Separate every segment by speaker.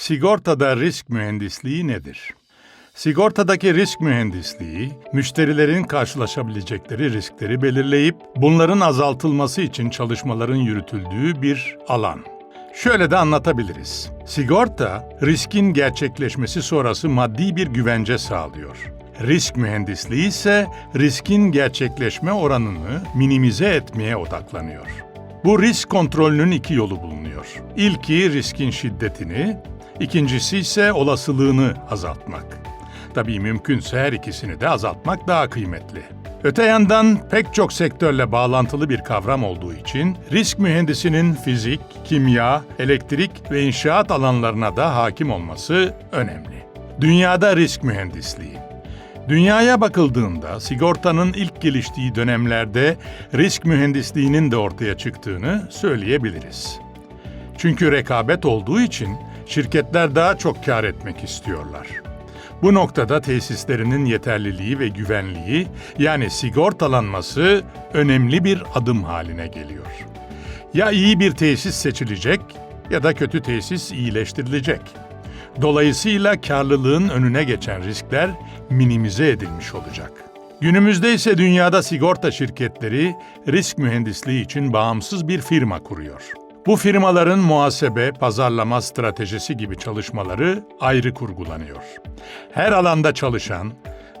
Speaker 1: Sigortada risk mühendisliği nedir? Sigortadaki risk mühendisliği, müşterilerin karşılaşabilecekleri riskleri belirleyip bunların azaltılması için çalışmaların yürütüldüğü bir alan. Şöyle de anlatabiliriz. Sigorta, riskin gerçekleşmesi sonrası maddi bir güvence sağlıyor. Risk mühendisliği ise riskin gerçekleşme oranını minimize etmeye odaklanıyor. Bu risk kontrolünün iki yolu bulunuyor. İlki riskin şiddetini, ikincisi ise olasılığını azaltmak. Tabii mümkünse her ikisini de azaltmak daha kıymetli. Öte yandan pek çok sektörle bağlantılı bir kavram olduğu için risk mühendisinin fizik, kimya, elektrik ve inşaat alanlarına da hakim olması önemli. Dünyada risk mühendisliği Dünyaya bakıldığında sigortanın ilk geliştiği dönemlerde risk mühendisliğinin de ortaya çıktığını söyleyebiliriz. Çünkü rekabet olduğu için şirketler daha çok kar etmek istiyorlar. Bu noktada tesislerinin yeterliliği ve güvenliği yani sigortalanması önemli bir adım haline geliyor. Ya iyi bir tesis seçilecek ya da kötü tesis iyileştirilecek. Dolayısıyla karlılığın önüne geçen riskler minimize edilmiş olacak. Günümüzde ise dünyada sigorta şirketleri risk mühendisliği için bağımsız bir firma kuruyor. Bu firmaların muhasebe, pazarlama stratejisi gibi çalışmaları ayrı kurgulanıyor. Her alanda çalışan,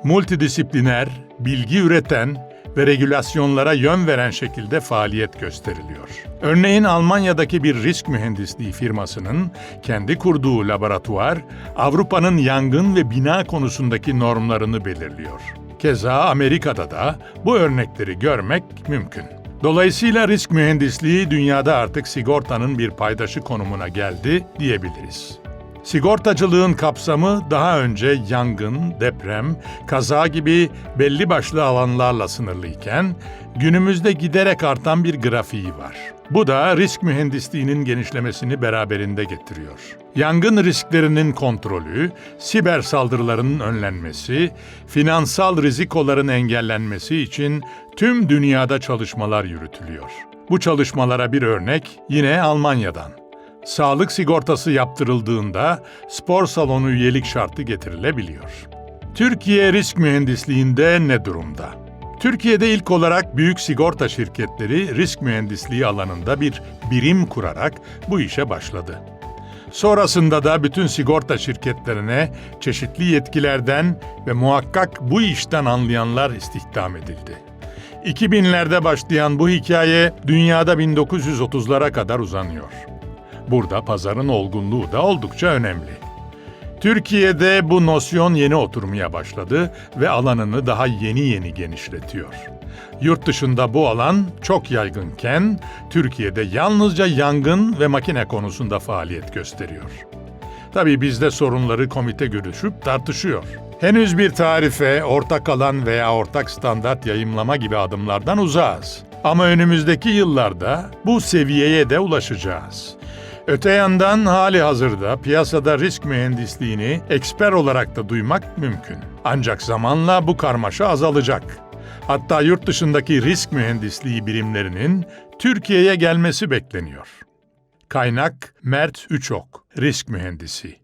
Speaker 1: multidisipliner, bilgi üreten ve regülasyonlara yön veren şekilde faaliyet gösteriliyor. Örneğin Almanya'daki bir risk mühendisliği firmasının kendi kurduğu laboratuvar, Avrupa'nın yangın ve bina konusundaki normlarını belirliyor. Keza Amerika'da da bu örnekleri görmek mümkün. Dolayısıyla risk mühendisliği dünyada artık sigortanın bir paydaşı konumuna geldi diyebiliriz. Sigortacılığın kapsamı daha önce yangın, deprem, kaza gibi belli başlı alanlarla sınırlıyken günümüzde giderek artan bir grafiği var. Bu da risk mühendisliğinin genişlemesini beraberinde getiriyor. Yangın risklerinin kontrolü, siber saldırıların önlenmesi, finansal rizikoların engellenmesi için tüm dünyada çalışmalar yürütülüyor. Bu çalışmalara bir örnek yine Almanya'dan. Sağlık sigortası yaptırıldığında spor salonu üyelik şartı getirilebiliyor. Türkiye risk mühendisliğinde ne durumda? Türkiye'de ilk olarak büyük sigorta şirketleri risk mühendisliği alanında bir birim kurarak bu işe başladı. Sonrasında da bütün sigorta şirketlerine çeşitli yetkilerden ve muhakkak bu işten anlayanlar istihdam edildi. 2000'lerde başlayan bu hikaye dünyada 1930'lara kadar uzanıyor. Burada pazarın olgunluğu da oldukça önemli. Türkiye'de bu nosyon yeni oturmaya başladı ve alanını daha yeni yeni genişletiyor. Yurt dışında bu alan çok yaygınken Türkiye'de yalnızca yangın ve makine konusunda faaliyet gösteriyor. Tabii bizde sorunları komite görüşüp tartışıyor. Henüz bir tarife, ortak alan veya ortak standart yayımlama gibi adımlardan uzağız. Ama önümüzdeki yıllarda bu seviyeye de ulaşacağız. Öte yandan hali hazırda piyasada risk mühendisliğini eksper olarak da duymak mümkün. Ancak zamanla bu karmaşa azalacak. Hatta yurt dışındaki risk mühendisliği birimlerinin Türkiye'ye gelmesi bekleniyor. Kaynak Mert Üçok, risk mühendisi.